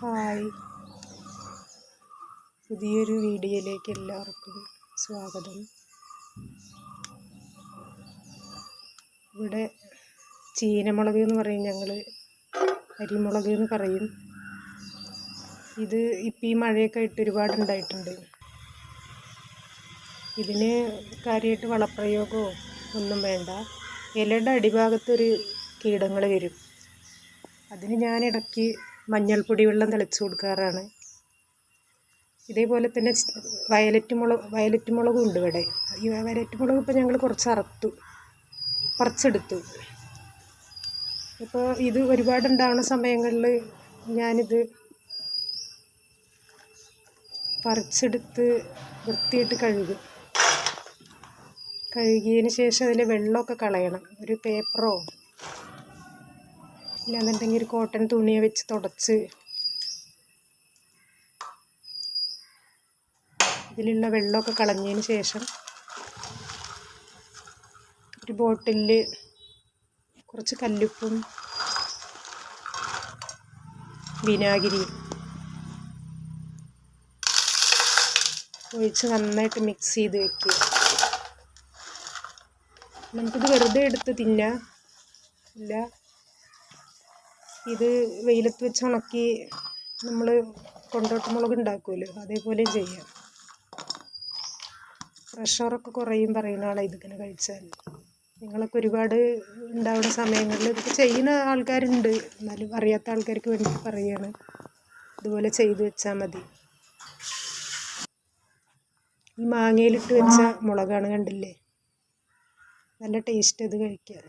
Hi. പുതിയൊരു വീഡിയോയിലേക്ക് എല്ലാവർക്കും സ്വാഗതം. ഇവിടെ ചീനമുളക് എന്ന് പറയും ഞങ്ങൾ അരിമുളക് എന്ന് പറയും. ഇത് ഇപ്പം ഈ മഴയൊക്കെ ആയിട്ട് ഒരുപാട് ഉണ്ടായിട്ടുണ്ട്. ഇതിന് കാര്യമായിട്ട് വളപ്രയോഗമോ ഒന്നും വേണ്ട. ഇലയുടെ അടിഭാഗത്തൊരു കീടങ്ങൾ വരും. അതിന് ഞാൻ ഇടയ്ക്ക് മഞ്ഞൾപ്പൊടി വെള്ളം തിളച്ച് കൊടുക്കാറാണ്. ഇതേപോലെ തന്നെ വയലറ്റ് മുളക് വയലറ്റ് മുളകും ഉണ്ട് ഇവിടെ. ഈ വയലറ്റ് മുളക് ഇപ്പോൾ ഞങ്ങൾ കുറച്ച് അറുത്തു പറിച്ചെടുത്തു. ഇപ്പോൾ ഇത് ഒരുപാട് ഉണ്ടാവുന്ന സമയങ്ങളിൽ ഞാനിത് പറിച്ചെടുത്ത് വൃത്തിയിട്ട് കഴുകും. കഴുകിയതിന് ശേഷം അതിൽ വെള്ളമൊക്കെ കളയണം. ഒരു പേപ്പറോ ഇല്ലാന്നുണ്ടെങ്കിൽ ഒരു കോട്ടൺ തുണിയെ വെച്ച് തുടച്ച് ഇതിലുള്ള വെള്ളമൊക്കെ കളഞ്ഞതിന് ശേഷം ഒരു ബോട്ടിലിൽ കുറച്ച് കല്ലുപ്പും വിനാഗിരിയും ഒഴിച്ച് നന്നായിട്ട് മിക്സ് ചെയ്ത് വെക്കുക. നമുക്കിത് വെറുതെ എടുത്ത് തിന്നാം. ഇല്ല. ഇത് വെയിലത്ത് വെച്ച് ഉണക്കി നമ്മൾ കൊണ്ടോട്ട മുളക് ഉണ്ടാക്കുമല്ലോ അതേപോലെ ചെയ്യാം. പ്രഷറൊക്കെ കുറയും പറയുന്ന ആളാണ് ഇതിങ്ങനെ കഴിച്ചാൽ. നിങ്ങളൊക്കെ ഒരുപാട് ഉണ്ടാവുന്ന സമയങ്ങളിൽ ഇതൊക്കെ ചെയ്യുന്ന ആൾക്കാരുണ്ട്. എന്നാലും അറിയാത്ത ആൾക്കാർക്ക് വേണ്ടി പറയുകയാണ് ഇതുപോലെ ചെയ്ത് വെച്ചാൽ മതി. ഈ മാങ്ങയിലിട്ട് വെച്ച മുളകാണ് കണ്ടില്ലേ? നല്ല ടേസ്റ്റ് അത് കഴിക്കാൻ.